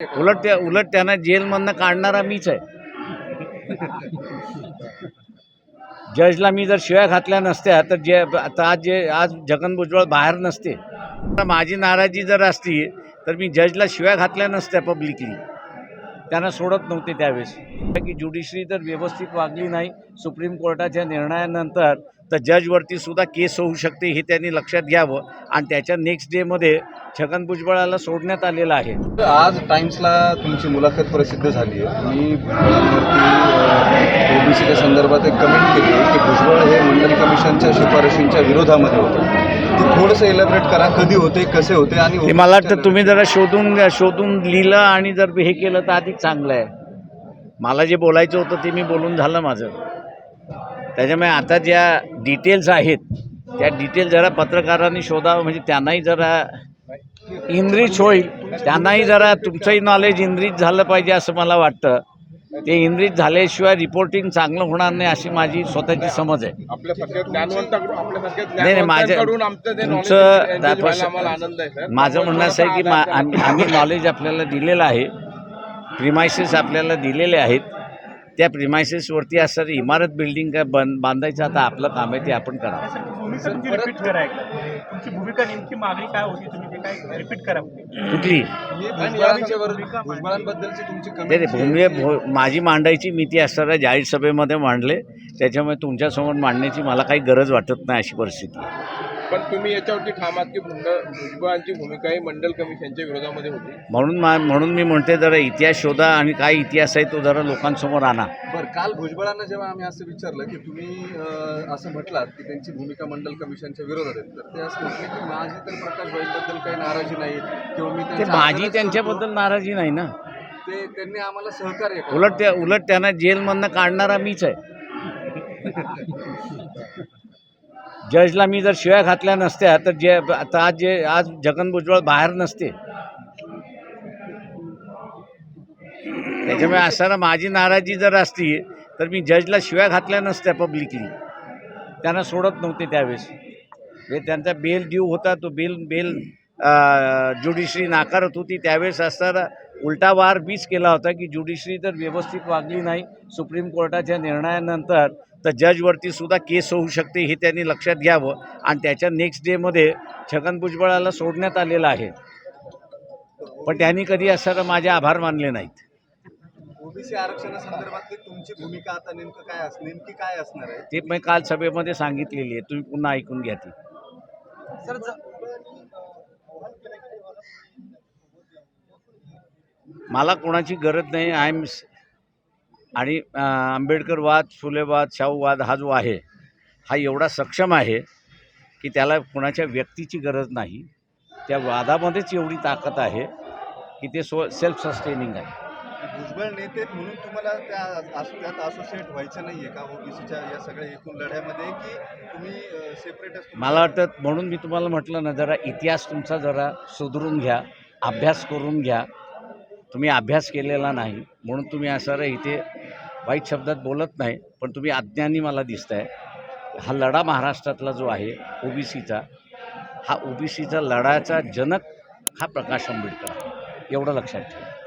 उलट त्या उलट त्यांना जेलमधनं काढणारा मीच आहे. जजला मी जर शिव्या घातल्या नसत्या तर जे आता आज जे आज जगन भुजबळ बाहेर नसते. तर माझी नाराजी जर असती तर मी जजला शिव्या घातल्या नसत्या पब्लिकली त्यांना सोडत नव्हते त्यावेळेस. की ज्युडिशरी जर व्यवस्थित वागली नाही सुप्रीम कोर्टाच्या निर्णयानंतर तर जजवरती सुद्धा केस होऊ शकते हे त्यांनी लक्षात घ्यावं आणि त्याच्या नेक्स्ट डेमध्ये छगन भुजबळाला सोडण्यात आलेलं आहे. आज टाइम्सला तुमची मुलाखत प्रसिद्ध झाली आहे. तुम्ही ओबीसीच्या संदर्भात एक कमेंट केली की भुजबळ हे मंडल कमिशनच्या शिफारशींच्या विरोधामध्ये होते. ते थोडंसं इलॅबरेट करा कधी होते कसे होते आणि मला वाटतं तुम्ही जरा शोधून शोधून लिहिलं आणि जर हे केलं तर अधिक चांगलं आहे. मला जे बोलायचं होतं ते मी बोलून झालं माझं. त्याच्यामुळे आता ज्या डिटेल्स आहेत त्या डिटेल जरा पत्रकारांनी शोधावं म्हणजे त्यांनाही जरा इनरिच होईल. त्यांनाही जरा तुमचंही नॉलेज इनरिच झालं पाहिजे असं मला वाटतं. ते इनरिच झाल्याशिवाय रिपोर्टिंग चांगलं होणार नाही अशी माझी स्वतःची समज आहे. नाही, माझ्या- ते तुमचं माझं म्हणणं असं आहे की आम्ही नॉलेज आपल्याला दिलेलं आहे. प्रिमायसेस आपल्याला दिलेले आहेत. त्या प्रिमायसेसवरती असणारी इमारत बिल्डिंग काय बन बांधायचं आता आपलं काम आहे ते आपण करावं. रिपीट करा एकदा. तुमची भूमिका नेमकी मागणी काय होती? तुम्ही ते काय रिपीट करा. कुठली? नाही भूमी माझी मांडायची मी ती असणाऱ्या जाहीर सभेमध्ये मांडले. त्याच्यामुळे तुमच्यासमोर मांडण्याची मला काही गरज वाटत नाही अशी परिस्थिती आहे. पण तुम्ही याच्यावरती ठामात की भुजबळांची भूमिका ही मंडल कमिशनच्या विरोधामध्ये होती. म्हणून मा म्हणून मी म्हणते जरा इतिहास शोधा आणि काय इतिहास आहे तो जरा लोकांसमोर आणा. बरं काल भुजबळांना जेव्हा आम्ही असं विचारलं की तुम्ही अं, असं म्हटलात की त्यांची भूमिका मंडल कमिशनच्या विरोधात आहे तर ते असं म्हटले की माझी तर प्रकाश भाईंबद्दल काही नाराजी नाही किंवा मी ते माझी त्यांच्याबद्दल नाराजी नाही ना. ते त्यांनी आम्हाला सहकार्य केलं. उलट त्या उलट त्यांना जेलमधनं काढणारा मीच आहे. जजला मी जर शिव्या घातल्या नसत्या तर जे आता आज जे आज जगन भुजबळ बाहेर नसते. त्याच्यामुळे असताना माझी नाराजी जर असती तर मी जजला शिव्या घातल्या नसत्या पब्लिकली त्यांना सोडत नव्हते त्यावेळेस. म्हणजे त्यांचा बेल ड्यू होता तो बेल बेल ज्युडिशरी नाकारत होती. त्यावेळेस असताना उलटा वार बीच केला होता की ज्युडिशरी जर व्यवस्थित वागली नाही. सुप्रीम कोर्टाच्या निर्णयानंतर तर जजवरती सुद्धा केस होऊ शकते हे त्यांनी लक्षात घ्यावं आणि त्याच्या नेक्स्ट डेमध्ये छगन भुजबळाला सोडण्यात आलेलं आहे. पण त्यांनी कधी असताना माझे आभार मानले नाहीत. ओबीसी आरक्षणासंदर्भातली तुमची भूमिका आता नेमकं काय अस नेमकी काय असणार आहे? ते मी काल सभेमध्ये सांगितलेली आहे. तुम्ही पुन्हा ऐकून घ्या ती. मला कोणाची गरज नाही. आय एम आणि अं, आंबेडकर वाद फुले वाद शाहू वाद हा जो आहे हा एवढा सक्षम आहे की त्याला कोणाच्या व्यक्तीची गरज नाही. त्या वादामध्येच एवढी ताकद आहे की ते सो सेल्फ सस्टेनिंग आहे. भुजबळ नेते म्हणून तुम्हाला त्या त्यात असोसिएट व्हायचं नाहीये का? ओबीसीच्या या सगळ्या एकूण लढ्यामध्ये की तुम्ही सेपरेट मला वाटतं म्हणून मी तुम्हाला म्हटलं ना जरा इतिहास तुमचा जरा सुधरून घ्या अभ्यास करून घ्या. तुम्ही अभ्यास केलेला नाही म्हणून तुम्ही असं इथे वाईट शब्दात बोलत नाही पण तुम्ही अज्ञानी मला दिसत आहे हा लढा महाराष्ट्रातला जो आहे ओबीसीचा हा ओबीसीचा लढाचा जनक हा प्रकाश आंबेडकर आहे. एवढं लक्षात ठेवा.